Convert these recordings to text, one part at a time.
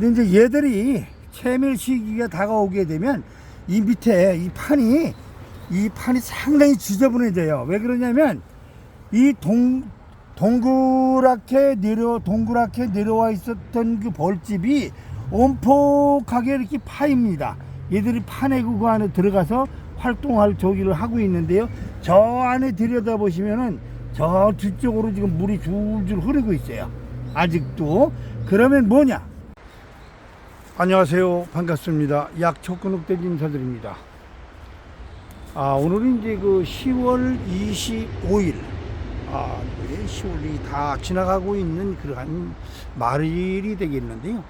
근데 이제 얘들이 채밀 시기가 다가오게 되면 이 밑에 이 판이 이 판이 상당히 지저분해져요. 왜 그러냐면 이 동, 동그랗게 내려 동그랗게 내려와 있었던 그 벌집이 온폭하게 이렇게 파입니다. 얘들이 파내고 그 안에 들어가서 활동할 조기를 하고 있는데요. 저 안에 들여다 보시면은 저 뒤쪽으로 지금 물이 줄줄 흐르고 있어요. 아직도 그러면 뭐냐? 안녕하세요. 반갑습니다. 약초근육대 인사드립니다. 아, 오늘은 이제 그 10월 25일, 아, 이제 10월이 다 지나가고 있는 그러한 말일이 되겠는데요.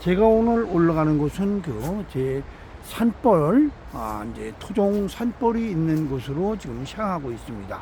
제가 오늘 올라가는 곳은 그 제 산벌, 아, 이제 토종 산벌이 있는 곳으로 지금 향하고 있습니다.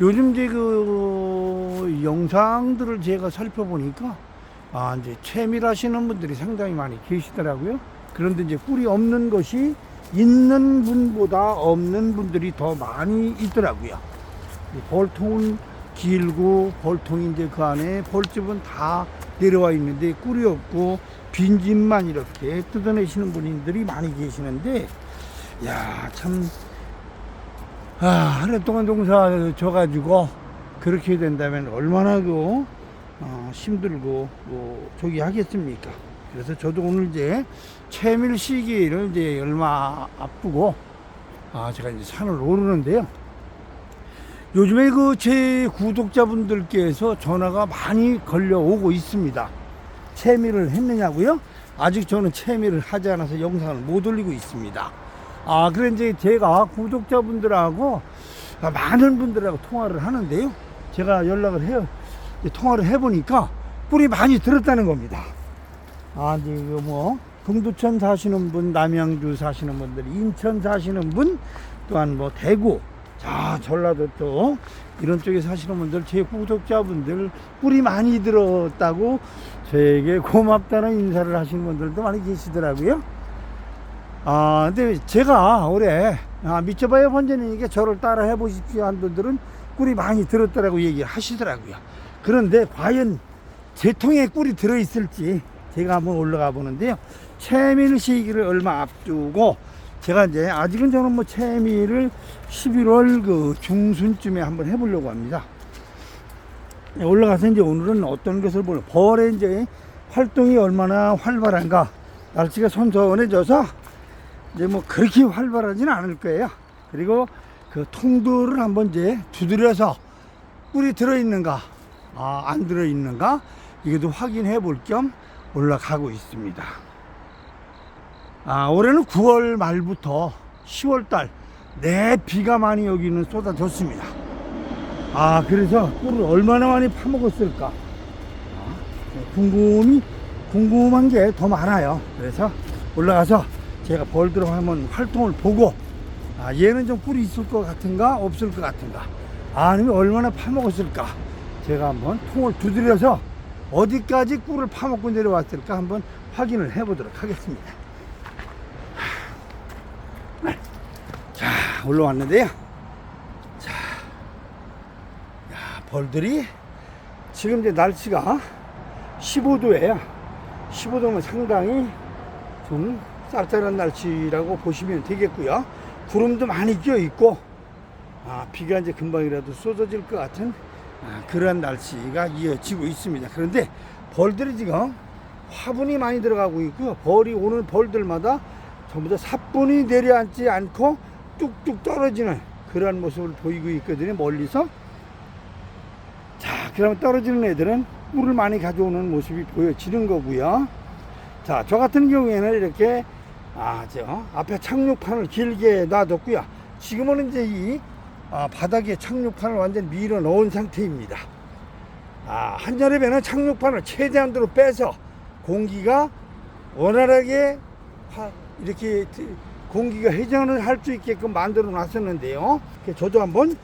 요즘 이제 그 영상들을 제가 살펴보니까 아, 이제 채밀하시는 분들이 상당히 많이 계시더라고요. 그런데 이제 꿀이 없는 것이 있는 분보다 없는 분들이 더 많이 있더라고요. 이 벌통은 길고 벌통이 이제 그 안에 벌집은 다 내려와 있는데 꿀이 없고 빈집만 이렇게 뜯어내시는 분들이 많이 계시는데 야, 참 아, 한 해 동안 농사 져가지고 그렇게 된다면 얼마나 그 어, 힘들고 뭐 저기 하겠습니까? 그래서 저도 오늘 이제 채밀 시기를 이제 얼마 앞두고 아 제가 이제 산을 오르는데요. 요즘에 그 제 구독자분들께서 전화가 많이 걸려오고 있습니다. 채밀을 했느냐고요? 아직 저는 채밀을 하지 않아서 영상을 못 올리고 있습니다. 아, 이제 제가 구독자분들하고 아, 많은 분들하고 통화를 하는데요. 제가 연락을 해요. 통화를 해보니까 꿀이 많이 들었다는 겁니다. 아, 이거 뭐, 동두천 사시는 분, 남양주 사시는 분들, 인천 사시는 분, 또한 뭐, 대구, 자, 전라도 쪽, 이런 쪽에 사시는 분들, 제 구독자분들, 꿀이 많이 들었다고 저에게 고맙다는 인사를 하시는 분들도 많이 계시더라고요. 아, 근데 제가 올해, 아, 미쳐봐야 번전이니까 저를 따라 해보십시오 한 분들은 꿀이 많이 들었다라고 얘기를 하시더라고요. 그런데 과연 제 통에 꿀이 들어있을지 제가 한번 올라가 보는데요. 채밀 시기를 얼마 앞두고 제가 이제 아직은 저는 뭐 채밀을 11월 그 중순쯤에 한번 해보려고 합니다. 올라가서 이제 오늘은 어떤 것을 보려 벌의 이제 활동이 얼마나 활발한가 날씨가 선선해져서 이제 뭐 그렇게 활발하지는 않을 거예요. 그리고 그 통들을 한번 이제 두드려서 꿀이 들어있는가 아, 안 들어있는가 이것도 확인해 볼 겸 올라가고 있습니다. 아, 올해는 9월 말부터 10월 달 내 비가 많이 여기는 쏟아졌습니다. 아, 그래서 꿀을 얼마나 많이 파먹었을까? 아, 궁금이, 궁금한 게 더 많아요. 그래서 올라가서 제가 벌들어 한번 활동을 보고, 아, 얘는 좀 꿀이 있을 것 같은가? 없을 것 같은가? 아니면 얼마나 파먹었을까? 제가 한번 통을 두드려서 어디까지 꿀을 파먹고 내려왔을까 한번 확인을 해보도록 하겠습니다. 자, 올라왔는데요. 자, 야, 벌들이 지금 이제 날씨가 15도예요. 15도면 상당히 좀 쌀쌀한 날씨라고 보시면 되겠고요. 구름도 많이 껴 있고, 아, 비가 이제 금방이라도 쏟아질 것 같은 아, 그러한 날씨가 이어지고 있습니다. 그런데 벌들이 지금 화분이 많이 들어가고 있고요. 벌이 오는 벌들마다 전부 다 사뿐히 내려앉지 않고 뚝뚝 떨어지는 그러한 모습을 보이고 있거든요. 멀리서. 자, 그러면 떨어지는 애들은 꿀을 많이 가져오는 모습이 보여지는 거고요. 자, 저 같은 경우에는 이렇게 아, 저 앞에 착륙판을 길게 놔뒀고요. 지금은 이제 이 아, 바닥에 착륙판을 완전 밀어 넣은 상태입니다. 아, 한여름에는 착륙판을 최대한으로 빼서 공기가 원활하게 화- 이렇게 드- 공기가 회전을 할 수 있게끔 만들어 놨었는데요. 저도 한번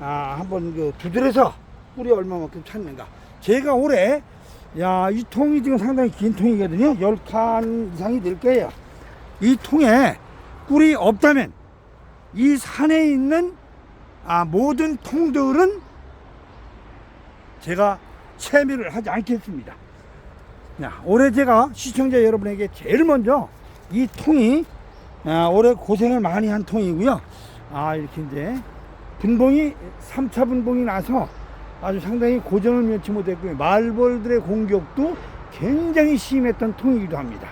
아, 한번 그 두드려서 꿀이 얼마만큼 찼는가. 제가 올해 야, 이 통이 지금 상당히 긴 통이거든요. 10칸 이상이 될 거예요. 이 통에 꿀이 없다면 이 산에 있는 아, 모든 통들은 제가 채미를 하지 않겠습니다. 자, 올해 제가 시청자 여러분에게 제일 먼저 이 통이 아, 올해 고생을 많이 한 통이고요. 아, 이렇게 이제 분봉이 3차 분봉이 나서 아주 상당히 고전을 면치 못했고요. 말벌들의 공격도 굉장히 심했던 통이기도 합니다.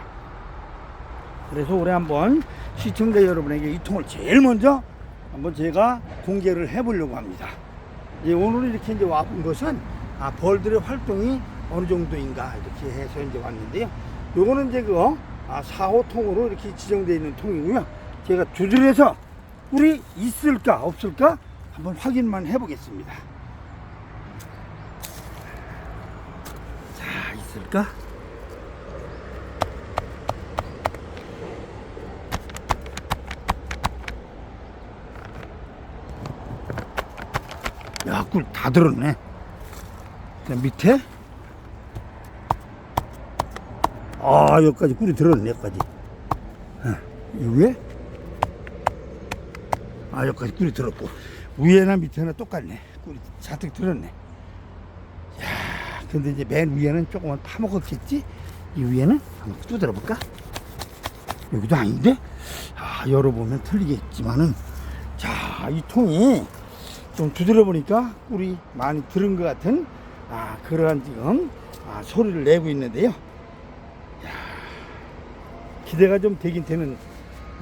그래서 올해 한번 시청자 여러분에게 이 통을 제일 먼저 한번 제가 공개를 해보려고 합니다. 이제 오늘 이렇게 이제 와본 것은 아, 벌들의 활동이 어느 정도인가 이렇게 해서 이제 왔는데요. 요거는 이제 그 아, 4호 통으로 이렇게 지정되어 있는 통이고요. 제가 두드려서 꿀이 있을까 없을까 한번 확인만 해보겠습니다. 자, 있을까? 꿀 다 들었네. 자, 밑에. 아, 여기까지 꿀이 들었네, 여기까지. 어, 이 위에. 아, 여기까지 꿀이 들었고. 위에나 밑에나 똑같네. 꿀이 잔뜩 들었네. 야, 근데 이제 맨 위에는 조금만 파먹었겠지? 이 위에는 한번 두드려 볼까? 여기도 아닌데? 아, 열어보면 틀리겠지만은. 자, 이 통이 좀 두드려 보니까 꿀이 많이 들은 것 같은 아, 그러한 지금 아, 소리를 내고 있는데요. 야, 기대가 좀 되긴 되는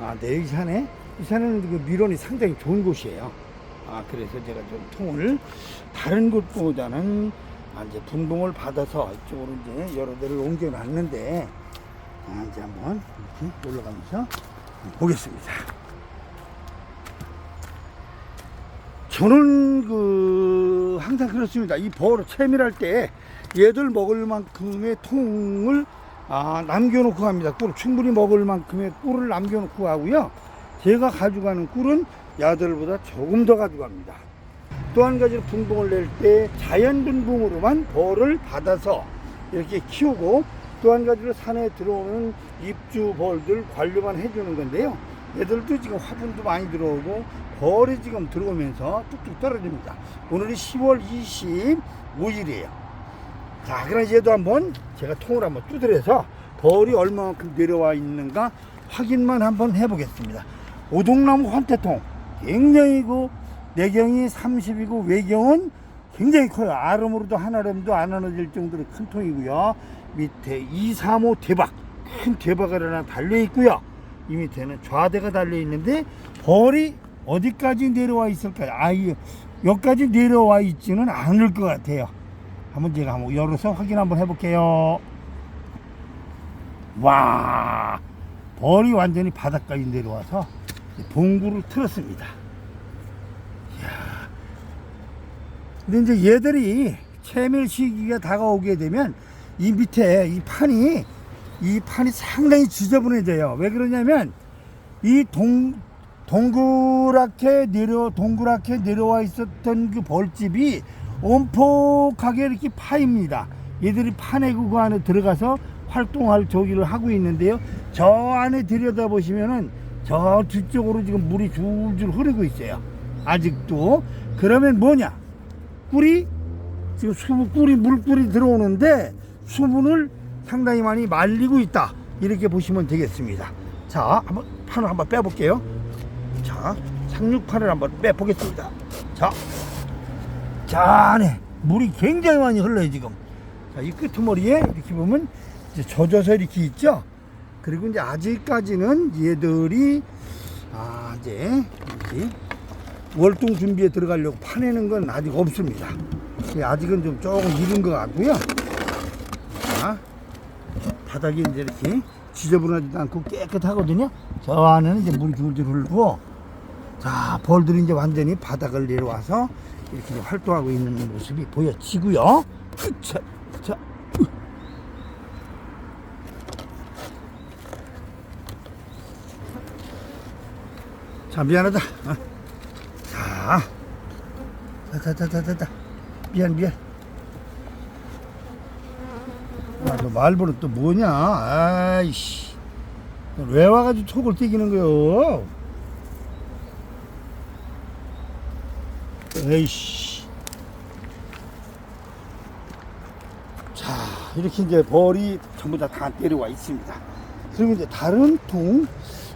아, 내이 산에 이 산에는 그 미론이 상당히 좋은 곳이에요. 아, 그래서 제가 좀 통을 다른 곳보다는 아, 이제 분봉을 받아서 이쪽으로 이제 여러 대를 옮겨놨는데 아, 이제 한번 이렇게 올라가면서 보겠습니다. 저는 그 항상 그렇습니다. 이 벌을 채밀할 때 얘들 먹을 만큼의 통을 아, 남겨놓고 갑니다. 꿀 충분히 먹을 만큼의 꿀을 남겨놓고 가고요. 제가 가져가는 꿀은 야들보다 조금 더 가져갑니다. 또 한 가지로 분봉을 낼 때 자연 분봉으로만 벌을 받아서 이렇게 키우고 또 한 가지로 산에 들어오는 입주 벌들 관리만 해주는 건데요. 얘들도 지금 화분도 많이 들어오고 벌이 지금 들어오면서 뚝뚝 떨어집니다. 오늘이 10월 25일이에요. 자, 그럼 얘도 한번 제가 통을 한번 두드려서 벌이 얼마만큼 내려와 있는가 확인만 한번 해보겠습니다. 오동나무 환태통 굉장히 그 내경이 30이고 외경은 굉장히 커요. 아름으로도 한아름도 안 나눠질 정도로 큰 통이고요. 밑에 2, 3, 5 대박 큰 대박이 하나 달려 있고요. 이 밑에는 좌대가 달려 있는데 벌이 어디까지 내려와 있을까요? 아, 이 여기까지 내려와 있지는 않을 것 같아요. 한번 제가 한번 열어서 확인 한번 해볼게요. 와, 벌이 완전히 바닥까지 내려와서 봉구를 틀었습니다. 이야. 근데 이제 얘들이 채밀 시기가 다가오게 되면 이 밑에 이 판이 이 판이 상당히 지저분해져요. 왜 그러냐면 이 동, 동그랗게 내려 동그랗게 내려와 있었던 그 벌집이 온폭하게 이렇게 파입니다. 얘들이 파내고 그 안에 들어가서 활동할 조기를 하고 있는데요. 저 안에 들여다 보시면은 저 뒤쪽으로 지금 물이 줄줄 흐르고 있어요. 아직도 그러면 뭐냐? 꿀이 지금 수분 꿀이 물꿀이 들어오는데 수분을 상당히 많이 말리고 있다. 이렇게 보시면 되겠습니다. 자, 한번 판을 한번 빼볼게요. 자, 착륙판을 한번 빼보겠습니다. 자, 자, 안에 물이 굉장히 많이 흘러요, 지금. 자, 이 끄트머리에 이렇게 보면 이제 젖어서 이렇게 있죠? 그리고 이제 아직까지는 얘들이, 아, 이제, 이렇게 월동 준비에 들어가려고 파내는 건 아직 없습니다. 예, 아직은 좀 조금 이른 것 같고요. 자, 바닥이 이제 이렇게 지저분하지도 않고 깨끗하거든요. 저 안에는 이제 물이 줄줄 흐르고, 자, 벌들이 이제 완전히 바닥을 내려와서 이렇게 활동하고 있는 모습이 보여지고요. 자, 자, 으. 자, 미안하다. 어. 자, 자, 자, 자, 자, 자, 미안, 미안. 아, 저 말벌은 또 뭐냐? 아이씨. 왜 와가지고 톡을 튀기는 거요? 에이씨. 자, 이렇게 이제 벌이 전부 다 다 내려와 있습니다. 그리고 이제 다른 통,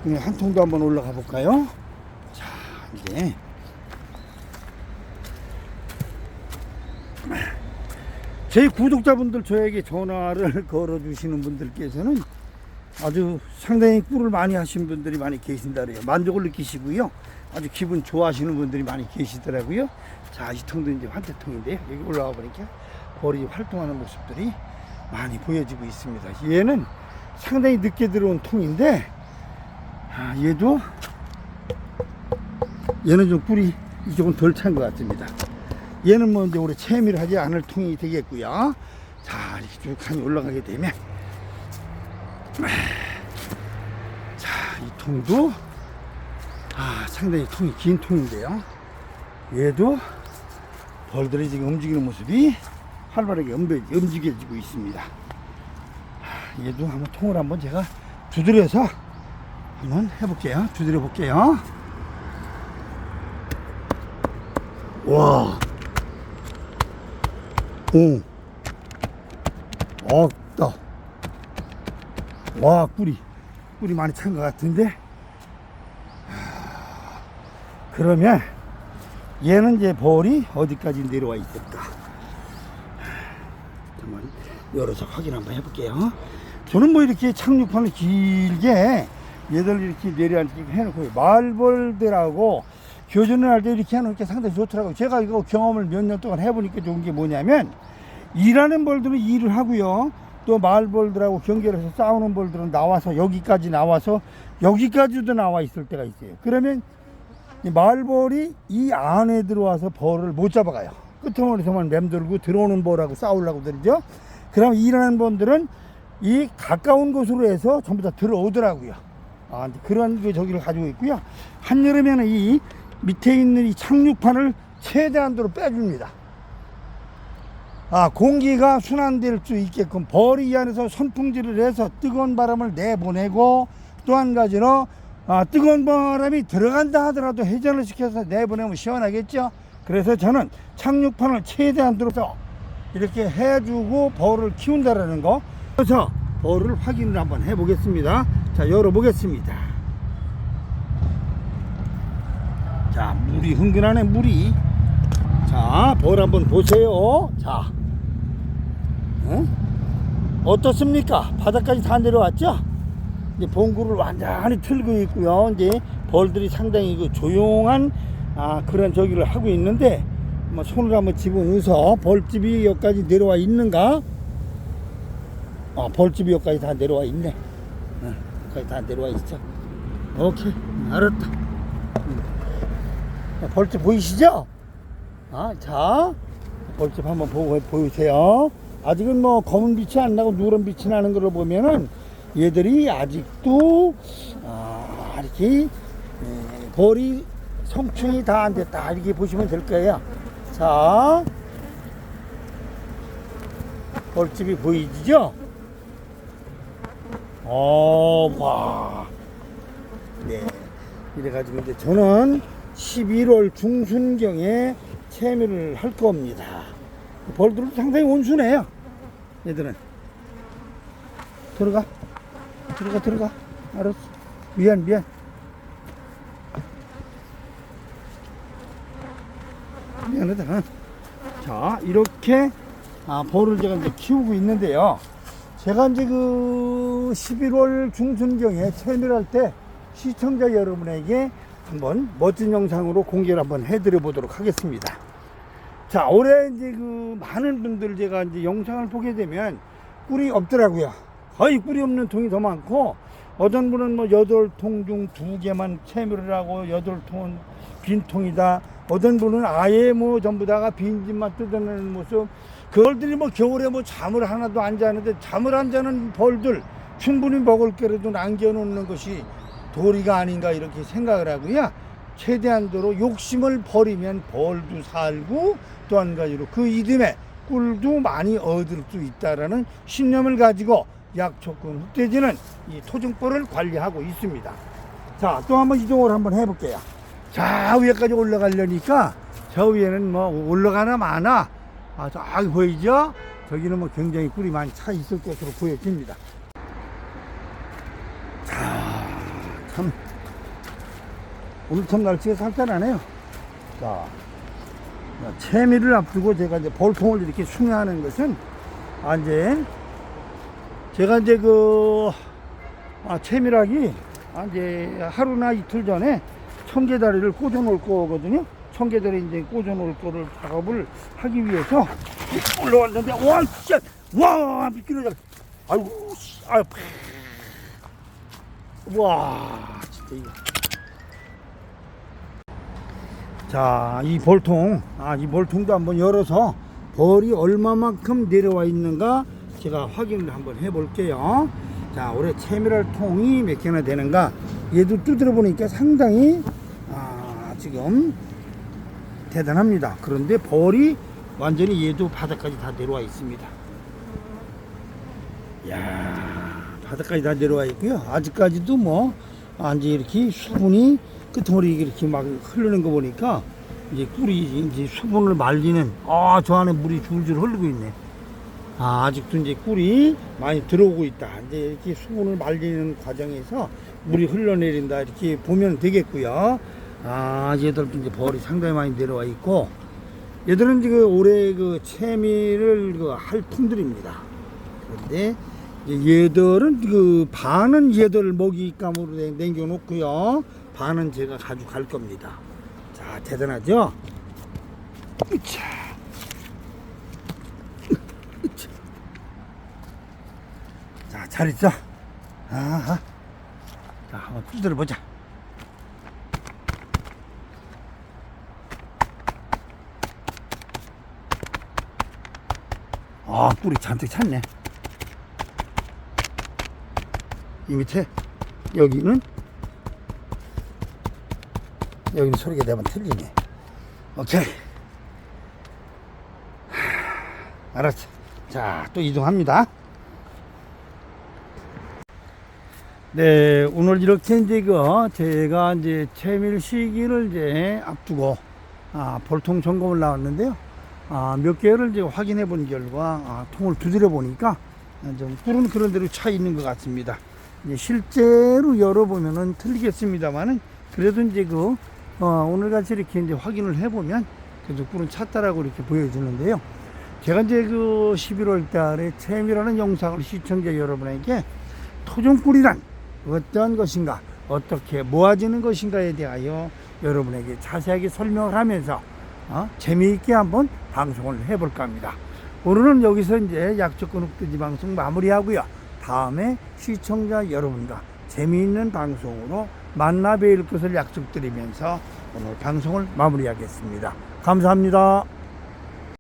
예, 한 통도 한번 올라가 볼까요? 자, 이제. 제 구독자분들 저에게 전화를 걸어주시는 분들께서는 아주 상당히 꿀을 많이 하신 분들이 많이 계신다 그래요. 만족을 느끼시고요. 아주 기분 좋아하시는 분들이 많이 계시더라고요. 자, 이 통도 이제 환태통인데요. 여기 올라가 보니까 벌이 활동하는 모습들이 많이 보여지고 있습니다. 얘는 상당히 늦게 들어온 통인데, 아, 얘도, 얘는 좀 꿀이 이쪽은 덜찬 것 같습니다. 얘는 뭐 이제 올해 채미를 하지 않을 통이 되겠고요. 자, 이렇게 쭉 한이 올라가게 되면, 자, 이 통도, 아, 상당히 통이 긴 통인데요. 얘도 벌들이 지금 움직이는 모습이 활발하게 움직여- 움직여지고 있습니다. 하, 얘도 한번 통을 한번 제가 두드려서 한번 해볼게요. 두드려 볼게요. 와, 오, 없다. 와, 꿀이, 꿀이 많이 찬 것 같은데. 하, 그러면 얘는 이제 벌이 어디까지 내려와 있을까? 한번 열어서 확인 한번 해볼게요. 저는 뭐 이렇게 착륙판을 길게 얘들 이렇게 내려앉게 해놓고 말벌들하고 교전을 할 때 이렇게 해놓은 게 상당히 좋더라고요. 제가 이거 경험을 몇 년 동안 해보니까 좋은 게 뭐냐면 일하는 벌들은 일을 하고요. 또 말벌들하고 경계를 해서 싸우는 벌들은 나와서 여기까지 나와서 여기까지도 나와 있을 때가 있어요. 그러면 이 말벌이 이 안에 들어와서 벌을 못 잡아가요. 끄트머리서만 맴돌고 들어오는 벌하고 싸우려고 들죠. 그럼 일하는 분들은 이 가까운 곳으로 해서 전부 다 들어오더라고요. 아, 그런 그 저기를 가지고 있고요. 한여름에는 이 밑에 있는 이 착륙판을 최대한도로 빼줍니다. 아, 공기가 순환될 수 있게끔 벌이 이 안에서 선풍질을 해서 뜨거운 바람을 내보내고 또 한 가지로 아, 뜨거운 바람이 들어간다 하더라도 회전을 시켜서 내보내면 시원하겠죠. 그래서 저는 착륙판을 최대한 들어서 이렇게 해주고 벌을 키운다라는 거. 그래서 벌을 확인을 한번 해보겠습니다. 자, 열어보겠습니다. 자, 물이 흥건하네, 물이. 자, 벌 한번 보세요. 자, 응? 어떻습니까? 바닥까지 다 내려왔죠? 이제 봉구를 완전히 틀고 있고요. 이제 벌들이 상당히 그 조용한 아, 그런 저기를 하고 있는데 뭐 손을 한번 집어넣어서 벌집이 여기까지 내려와 있는가? 어, 벌집이 여기까지 다 내려와 있네. 응, 여기까지 다 내려와 있어. 오케이, 알았다. 벌집 보이시죠? 아, 자, 벌집 한번 보고 보이세요. 아직은 뭐 검은 빛이 안 나고 누런 빛이 나는 걸 보면은 얘들이 아직도 아, 이렇게 에, 벌이 성충이 다 안 됐다 이렇게 보시면 될 거예요. 자, 벌집이 보이죠? 어, 와, 네, 이래가지고 이제 저는 11월 중순경에 채미를 할 겁니다. 벌들은 상당히 온순해요. 얘들은 들어가. 들어가 들어가 알았어 미안 미안 미안하다 응. 자 이렇게 아, 벌을 제가 이제 키우고 있는데요 제가 이제 그 11월 중순경에 채미를 할 때 시청자 여러분에게 한번 멋진 영상으로 공개를 한번 해드려 보도록 하겠습니다 자 올해 이제 그 많은 분들 제가 이제 영상을 보게 되면 꿀이 없더라고요 거의 꿀이 없는 통이 더 많고 어떤 분은 뭐 여덟 통 중 두 개만 채미를 하고 여덟 통은 빈 통이다. 어떤 분은 아예 뭐 전부 다가 빈 집만 뜯어내는 모습. 그걸들이 뭐 겨울에 뭐 잠을 하나도 안 자는데 잠을 안 자는 벌들 충분히 먹을 거라도 남겨놓는 것이 도리가 아닌가 이렇게 생각을 하고요. 최대한도로 욕심을 버리면 벌도 살고 또 한 가지로 그 이듬해 꿀도 많이 얻을 수 있다라는 신념을 가지고 약초군 흑돼지는 이 토종벌을 관리하고 있습니다. 자, 또 한번 이동을 한번 해볼게요. 자, 위에까지 올라가려니까 저 위에는 뭐 올라가나 마나 아, 저기 보이죠? 저기는 뭐 굉장히 꿀이 많이 차 있을 것으로 보여집니다. 자, 참 오늘 참 날씨가 살짝하네요. 자, 채미를 앞두고 제가 이제 볼통을 이렇게 숭배하는 것은 아, 이제 제가 이제 그 아, 채미락이 아, 이제 하루나 이틀 전에 청개다리를 꽂아 놓을 거거든요. 청개다리 이제 꽂아 놓을 거를 작업을 하기 위해서 올라왔는데 와 진짜 와 미끄러져. 아이고 씨, 아유 와 진짜 이거. 자, 이 볼통, 아, 이 볼통도 한번 열어서 벌이 얼마만큼 내려와 있는가 제가 확인을 한번 해 볼게요. 자, 올해 채미랄 통이 몇 개나 되는가 얘도 두드려 보니까 상당히 아, 지금 대단합니다. 그런데 벌이 완전히 얘도 바닥까지 다 내려와 있습니다. 야 바닥까지 다 내려와 있고요. 아직까지도 뭐, 아, 이제 이렇게 수분이 끄트머리 이렇게 막 흐르는 거 보니까 이제 꿀이 이제 수분을 말리는, 아, 저 안에 물이 줄줄 흐르고 있네. 아, 아직도 이제 꿀이 많이 들어오고 있다. 이제 이렇게 수분을 말리는 과정에서 물이 흘러내린다. 이렇게 보면 되겠고요. 아, 얘들도 이제 벌이 상당히 많이 내려와 있고, 얘들은 지금 올해 그 채미를 그할 통들입니다. 그런데 얘들은 그 반은 얘들 먹이감으로 내- 남겨놓고요. 반은 제가 가져갈 겁니다. 자, 대단하죠? 자, 잘 있어. 아하. 자, 한번 두드려 보자. 아, 꿀이 잔뜩 찼네. 이 밑에 여기는 여기는 소리가 내면 틀리네. 오케이. 하, 알았어. 자, 또 이동합니다. 네, 오늘 이렇게 이제 그 제가 이제 채밀 시기를 이제 앞두고 아, 볼통 점검을 나왔는데요. 아, 몇 개를 이제 확인해 본 결과 아, 통을 두드려 보니까 아, 좀 꿀은 그런 대로 차 있는 것 같습니다. 실제로 열어보면은 틀리겠습니다만은 그래도 이제 그 어, 오늘 같이 이렇게 이제 확인을 해보면 그래도 꿀은 찼다라고 이렇게 보여주는데요. 제가 이제 그 11월 달에 챔이라는 영상을 시청자 여러분에게 토종꿀이란 어떤 것인가, 어떻게 모아지는 것인가에 대하여 여러분에게 자세하게 설명을 하면서 어, 재미있게 한번 방송을 해볼까 합니다. 오늘은 여기서 이제 약초권 흑돼지 방송 마무리하고요. 다음에 시청자 여러분과 재미있는 방송으로 만나 뵐 것을 약속드리면서 오늘 방송을 마무리하겠습니다. 감사합니다.